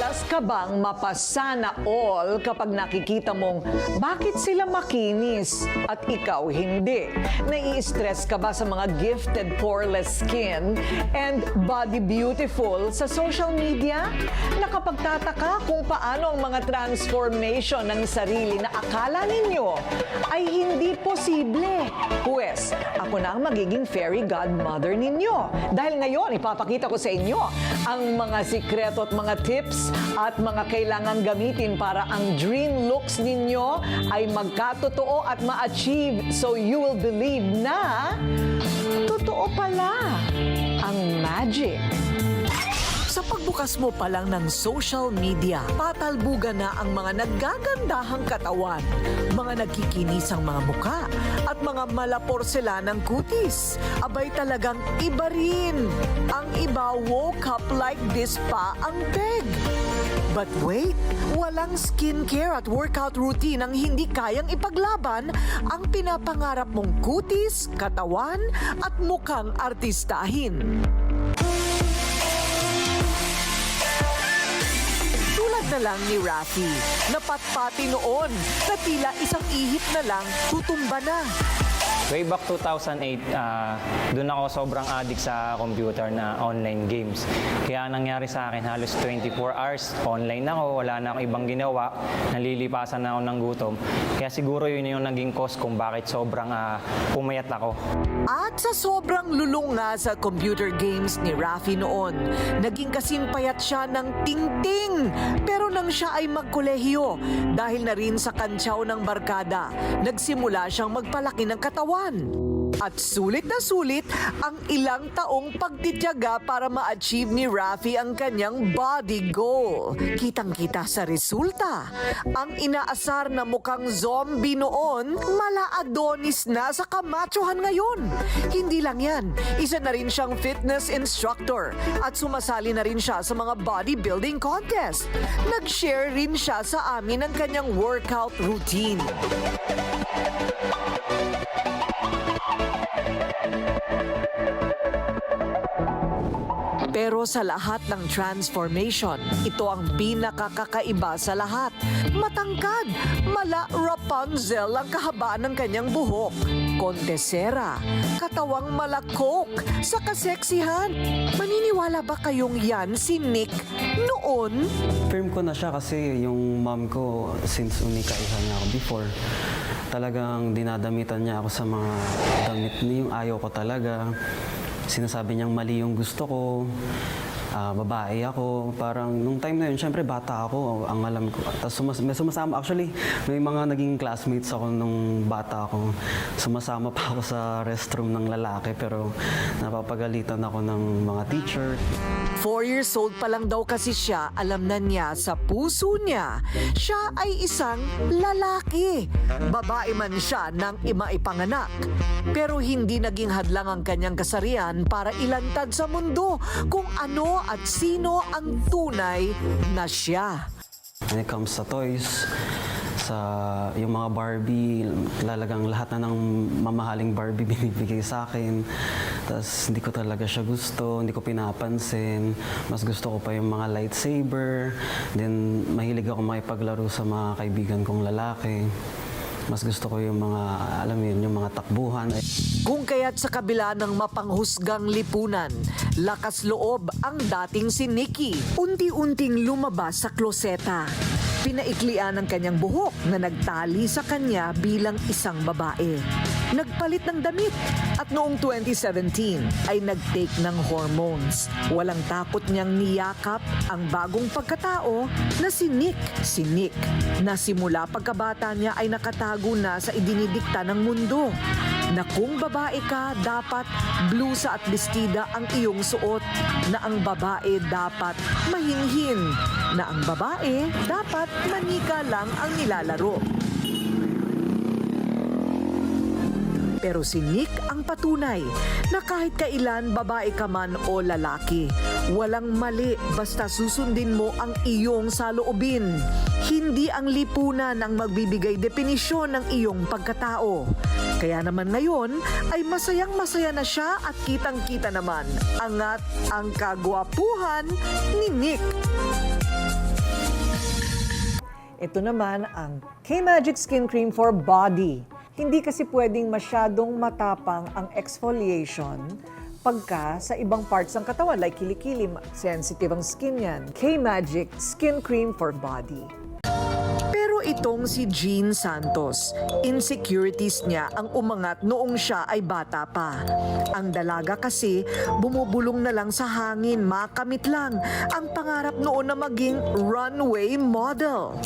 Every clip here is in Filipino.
Madalas ka bang mapasana all kapag nakikita mong bakit sila makinis at ikaw hindi? Nai-stress ka ba sa mga gifted poreless skin and body beautiful sa social media? Nakapagtataka kung paano ang mga transformation ng sarili na akala ninyo ay hindi posible. Pwes, ako na ang magiging fairy godmother ninyo. Dahil ngayon, ipapakita ko sa inyo ang mga sikreto at mga tips at mga kailangan gamitin para ang dream looks ninyo ay magkatotoo at ma-achieve so you will believe na totoo pala ang magic. Sa pagbukas mo pa lang ng social media, patalbugan na ang mga naggagandahang katawan, mga nagkikinisang mga muka, at mga malaporselanang kutis. Abay talagang iba rin. Ang iba woke up like this pa ang peg. But wait, walang skincare at workout routine ang hindi kayang ipaglaban ang pinapangarap mong kutis, katawan, at mukhang artistahin. Na lang ni Rafi, napatpati noon na tila isang ihip na lang tutumba na. Way back 2008, ah, doon ako sobrang addict sa computer na online games. Kaya ang nangyari sa akin, halos 24 hours online ako, wala na akong ibang ginawa, nalilipasan na ako ng gutom. Kaya siguro yun yung naging cause kung bakit sobrang ah, pumayat ako. At sa sobrang lulong sa computer games ni Rafi noon, naging kasing payat siya ng ting-ting. Pero nang siya ay magkolehiyo, dahil na rin sa kantsaw ng barkada, nagsimula siyang magpalaki ng katawan. At sulit na sulit ang ilang taong pagtityaga para ma-achieve ni Rafi ang kanyang body goal. Kitang-kita sa resulta. Ang inaasar na mukhang zombie noon, mala Adonis na sa kamachohan ngayon. Hindi lang yan, isa na rin siyang fitness instructor at sumasali na rin siya sa mga bodybuilding contest. Nag-share rin siya sa amin ng kanyang workout routine. Pero sa lahat ng transformation, ito ang pinakakakaiba sa lahat. Matangkad, mala Rapunzel ang kahabaan ng kanyang buhok. Kontesera, katawang malakok sa kaseksihan. Maniniwala ba kayong yan si Nick noon? Firm ko na siya kasi yung mom ko, since unika isa niya ako before, talagang dinadamitan niya ako sa mga damit niya, ayaw ko talaga. Sinasabi niyang mali yung gusto ko, ah, babae ako. Parang nung time na yun, syempre bata ako, ang alam ko. Tapos sumas- may sumasama, actually, may mga naging classmates ako nung bata ako. Sumasama pa ako sa restroom ng lalaki, pero napapagalitan ako ng mga teacher. Four years old pa lang daw kasi siya, alam na niya sa puso niya, siya ay isang lalaki. Babae man siya ng imaipanganak. Pero hindi naging hadlang ang kanyang kasarian para ilantad sa mundo kung ano at sino ang tunay na siya. When it comes sa toys, sa yung mga Barbie, lalagang lahat na ng mamahaling Barbie binibigay sa akin. Tapos hindi ko talaga siya gusto, hindi ko pinapansin. Mas gusto ko pa yung mga lightsaber. Then mahilig ako makipaglaro sa mga kaibigan kong lalaki. Mas gusto ko yung mga, alam yun, yung mga takbuhan. Kung kaya't sa kabila ng mapanghusgang lipunan, lakas loob ang dating si Nikki. Unti-unting lumabas sa kloseta. Pinaiklian ang kanyang buhok na nagtali sa kanya bilang isang babae. Nagpalit ng damit noong 2017 ay nag-take ng hormones. Walang takot niyang niyakap ang bagong pagkatao na si Nick. Si Nick na simula pagkabata niya ay nakatago na sa idinidikta ng mundo na kung babae ka, dapat blusa at bestida ang iyong suot, na ang babae dapat mahinghin, na ang babae dapat manika lang ang nilalaro. Pero si Nick ang patunay na kahit kailan babae ka man o lalaki, walang mali basta susundin mo ang iyong saloobin. Hindi ang lipunan ang magbibigay definisyon ng iyong pagkatao. Kaya naman ngayon ay masayang masaya na siya at kitang-kita naman angat ang kagwapuhan ni Nick. Ito naman ang K-Magic Skin Cream for Body. Hindi kasi pwedeng masyadong matapang ang exfoliation pagka sa ibang parts ng katawan like kilikili, sensitive ang skin yan. K-Magic Skin Cream for Body. Pero itong si Jean Santos, insecurities niya ang umangat noong siya ay bata pa. Ang dalaga kasi, bumubulong na lang sa hangin, makamit lang. Ang pangarap noon na maging runway model.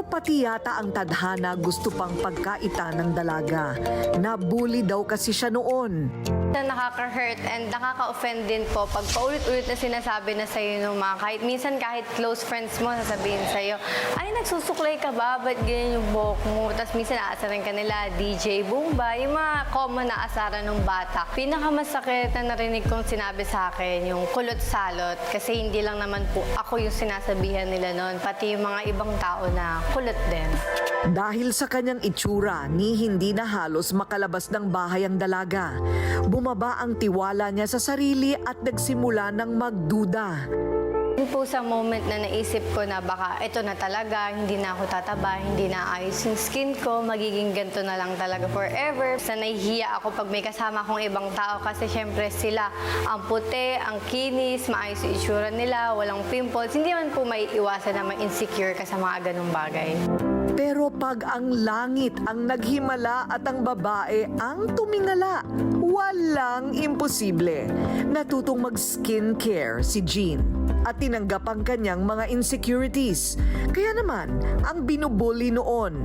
Pero pati yata ang tadhana gusto pang pagkaita ng dalaga. Nabully daw kasi siya noon. Na nakaka-hurt and nakaka-offend din po pag paulit-ulit na sinasabi na sa'yo ng mga kahit minsan kahit close friends mo sasabihin sa'yo, ay nagsusuklay ka ba? Ba't ganyan yung buhok mo? Tapos minsan aasaran ka nila, DJ Bumba, yung mga common na asaran ng bata. Pinakamasakit na narinig kong sinabi sa akin, yung kulot-salot. Kasi hindi lang naman po ako yung sinasabihan nila noon, pati yung mga ibang tao na kulot din. Dahil sa kanyang itsura, ni hindi na halos makalabas ng bahay ang dalaga. Bumaba ang tiwala niya sa sarili at nagsimula ng magduda. Yun po sa moment na naisip ko na baka ito na talaga, hindi na ako tataba, hindi na ayos yung skin ko, magiging ganito na lang talaga forever. Sa nahihiya ako pag may kasama akong ibang tao kasi syempre sila ang puti, ang kinis, maayos yung itsura nila, walang pimples. Hindi man po may iwasan na ma-insecure ka sa mga ganong bagay. Pero pag ang langit ang naghimala at ang babae ang tumingala, walang imposible. Natutong mag-skincare si Jean at tinanggap ang kanyang mga insecurities. Kaya naman, ang binubuli noon,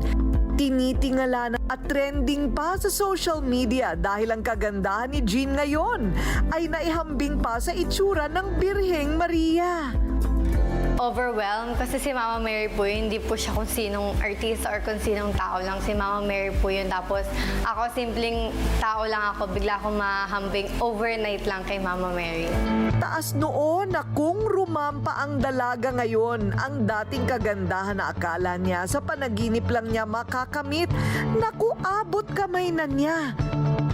tinitingala na at trending pa sa social media dahil ang kagandahan ni Jean ngayon ay naihambing pa sa itsura ng Birheng Maria. Overwhelmed kasi si Mama Mary po yun, hindi po siya kung sinong artista or kung sinong tao lang. Si Mama Mary po yun. Tapos ako simpleng tao lang ako, bigla akong mahambing overnight lang kay Mama Mary. Taas noon na kung rumampa ang dalaga ngayon, ang dating kagandahan na akala niya sa panaginip lang niya makakamit, naku abot kamay na niya.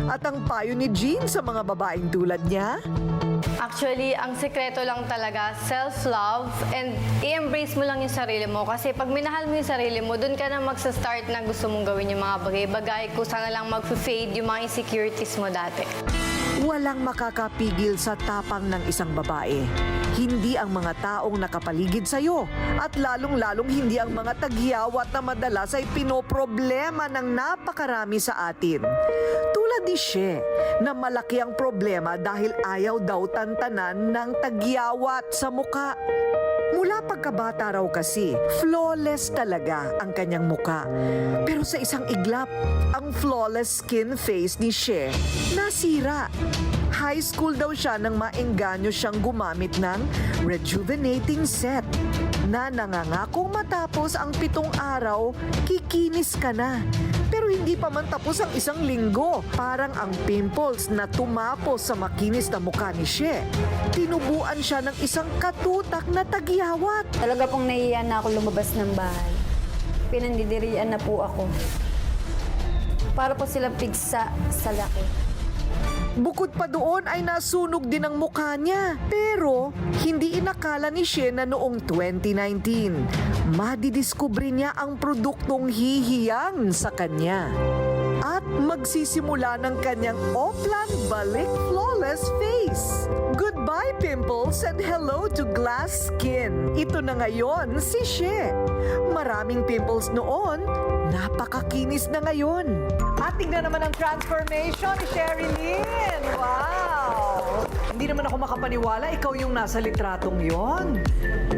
At ang payo ni Jean sa mga babaeng tulad niya, Actually, ang sekreto lang talaga, self-love and i-embrace mo lang yung sarili mo. Kasi pag minahal mo yung sarili mo, dun ka na magsa-start na gusto mong gawin yung mga bagay-bagay. Kung sana lang mag-fade yung mga insecurities mo dati. Walang makakapigil sa tapang ng isang babae. Hindi ang mga taong nakapaligid sa iyo at lalong-lalong hindi ang mga tagyawat na madalas ay pinoproblema ng napakarami sa atin. Tulad ni She, na malaki ang problema dahil ayaw daw tantanan ng tagyawat sa muka. Mula pagkabata raw kasi, flawless talaga ang kanyang muka. Pero sa isang iglap, ang flawless skin face ni She nasira. High school daw siya nang maengganyo siyang gumamit ng rejuvenating set na nangangakong matapos ang pitong araw, kikinis ka na. Hindi pa man tapos ang isang linggo. Parang ang pimples na tumapos sa makinis na mukha ni She. Tinubuan siya ng isang katutak na tagyawat. Talaga pong naiiyan na ako lumabas ng bahay. Pinandidirian na po ako. Para po sila pigsa sa laki. Bukod pa doon ay nasunog din ang mukha niya. Pero hindi inakala ni She na noong 2019, madidiskubre niya ang produktong hihiyang sa kanya. At magsisimula ng kanyang Oplan Balik Flawless Face. Goodbye pimples and hello to glass skin. Ito na ngayon si She. Maraming pimples noon, napakakinis na ngayon. At tignan naman ang transformation ni Sherry Lynn. Wow! Hindi naman ako makapaniwala, ikaw yung nasa litratong yon.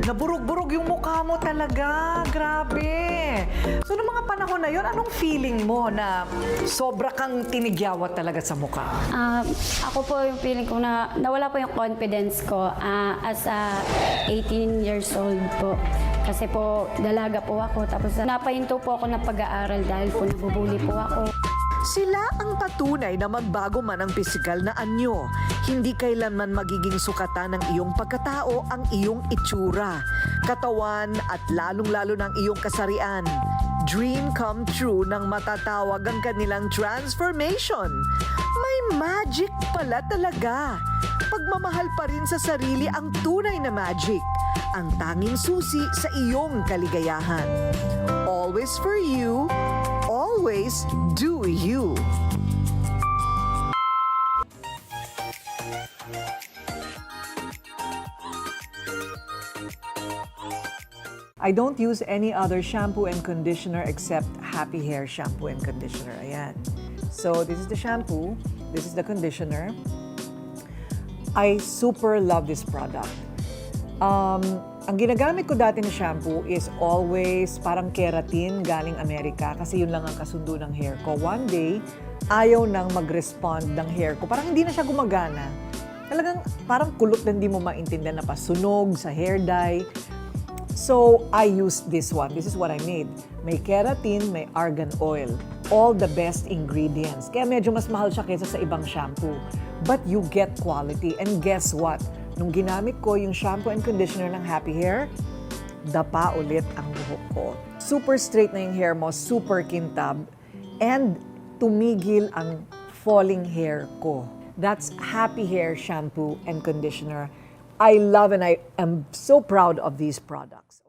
Naburog-burog yung mukha mo talaga. Grabe. So, noong mga panahon na yon, anong feeling mo na sobra kang tinigyawat talaga sa mukha? Ah, ako po yung feeling ko na nawala po yung confidence ko ah, as a 18 years old po. Kasi po, dalaga po ako. Tapos napahinto po ako ng pag-aaral dahil po nabubuli po ako. Sila ang patunay na magbago man ang pisikal na anyo. Hindi kailanman magiging sukatan ng iyong pagkatao ang iyong itsura, katawan at lalong-lalo ng iyong kasarian. Dream come true ng matatawag ang kanilang transformation. May magic pala talaga. Pagmamahal pa rin sa sarili ang tunay na magic. ang tanging susi sa iyong kaligayahan. Always for you, always do you. I don't use any other shampoo and conditioner except Happy Hair shampoo and conditioner. Ayan. So, this is the shampoo. This is the conditioner. I super love this product. Um, ang ginagamit ko dati na shampoo is always parang keratin galing Amerika kasi yun lang ang kasundo ng hair ko. One day, ayaw nang mag-respond ng hair ko. Parang hindi na siya gumagana. Talagang parang kulot na hindi mo maintindihan na pasunog sa hair dye. So, I used this one. This is what I made. May keratin, may argan oil. All the best ingredients. Kaya medyo mas mahal siya kaysa sa ibang shampoo. But you get quality. And guess what? Nung ginamit ko yung shampoo and conditioner ng Happy Hair, dapa ulit ang buhok ko. Super straight na yung hair mo, super kintab, and tumigil ang falling hair ko. That's Happy Hair shampoo and conditioner. I love and I am so proud of these products.